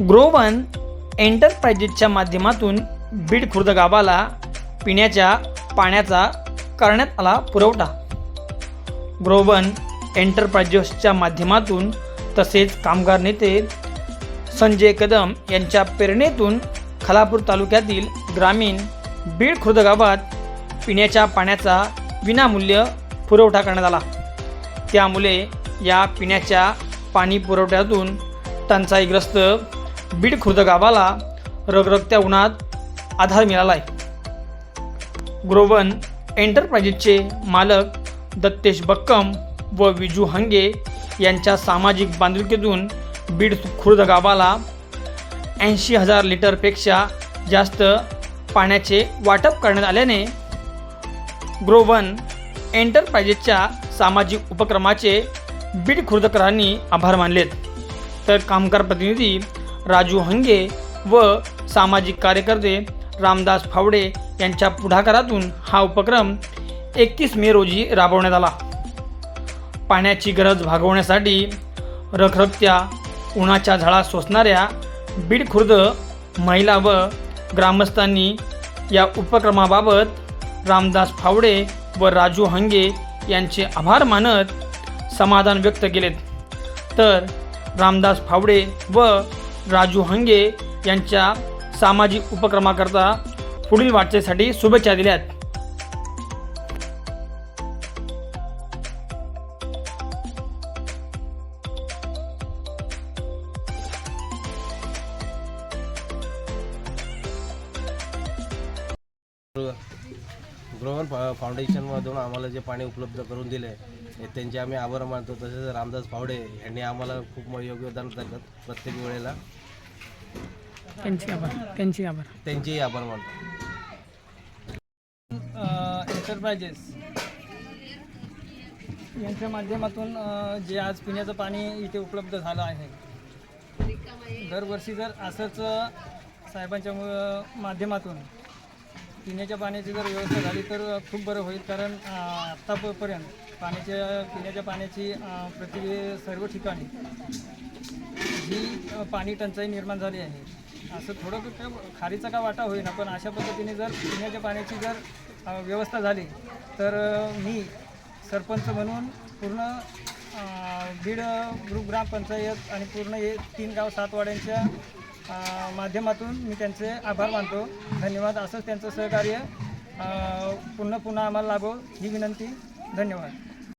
ग्रोवन एंटरप्राइजेसच्या माध्यमातून बीड खुर्द गावाला पिण्याच्या पाण्याचा करण्यात आला पुरवठा. ग्रोवन एंटरप्राइजेसच्या माध्यमातून तसेच कामगार नेते संजय कदम यांच्या प्रेरणेतून खलापूर तालुक्यातील ग्रामीण बीड खुर्द गावात पिण्याच्या पाण्याचा विनामूल्य पुरवठा करण्यात आला. त्यामुळे या पिण्याच्या पाणी पुरवठ्यातून टंचाईग्रस्त बीड खुर्द गावाला रगरगत्या उन्हात आधार मिळाला आहे ग्रोवन एंटरप्राइजेसचे मालक दत्तेश बक्कम व विजू हंगे यांच्या सामाजिक बांधिलकीतून बीड खुर्द गावाला ऐंशी हजार लिटरपेक्षा जास्त पाण्याचे वाटप करण्यात आल्याने ग्रोवन एंटरप्राइजेसच्या सामाजिक उपक्रमाचे बीड खुर्दकरांनी आभार मानलेत. तर कामगार प्रतिनिधी राजू हंगे व सामाजिक कार्यकर्ते रामदास फावडे यांच्या पुढाकारातून हा उपक्रम एकतीस मे रोजी राबवण्यात आला. पाण्याची गरज भागवण्यासाठी रखरखत्या उन्हाच्या झळा सोसणाऱ्या बीड खुर्द महिला व ग्रामस्थांनी या उपक्रमाबाबत रामदास फावडे व राजू हंगे यांचे आभार मानत समाधान व्यक्त केलेत. तर रामदास फावडे व राजू हंगे यांच्या सामाजिक उपक्रमाकरता पुढील वाटचालीसाठी शुभेच्छा दिल्यात ग्रोवन फाउंडेशनमधून आम्हाला जे पाणी उपलब्ध करून दिले हे त्यांचे आम्ही आभार मानतो. तसेच रामदास फावडे यांनी आम्हाला खूप योगदान करतात प्रत्येक वेळेला. त्यांचे आभार. त्यांचे आभार. त्यांचेही आभार मानतो. एंटरप्राइजेस यांच्या माध्यमातून अ, जे आज पिण्याचं पाणी इथे उपलब्ध झालं आहे. दरवर्षी जर असंच अ, साहेबांच्या मु- माध्यमातून पिण्याच्या पाण्याची जर व्यवस्था झाली तर खूप बरं होईल. कारण आत्तापर्यंत पाण्याच्या पिण्याच्या पाण्याची प्रति सर्व ठिकाणी ही पाणी टंचाई निर्माण झाली आहे. असं थोडं काय खारीचा का वाटा होईना पण अशा पद्धतीने जर पिण्याच्या पाण्याची जर व्यवस्था झाली तर मी सरपंच म्हणून पूर्ण बीड ग्रुप ग्रामपंचायत आणि पूर्ण हे तीन गाव सातवाड्यांच्या माध्यमातून मी त्यांचे आभार मानतो. धन्यवाद. असंच त्यांचं सहकार्य पुन्हा पुन्हा आम्हाला लाभो. ही विनंती. धन्यवाद.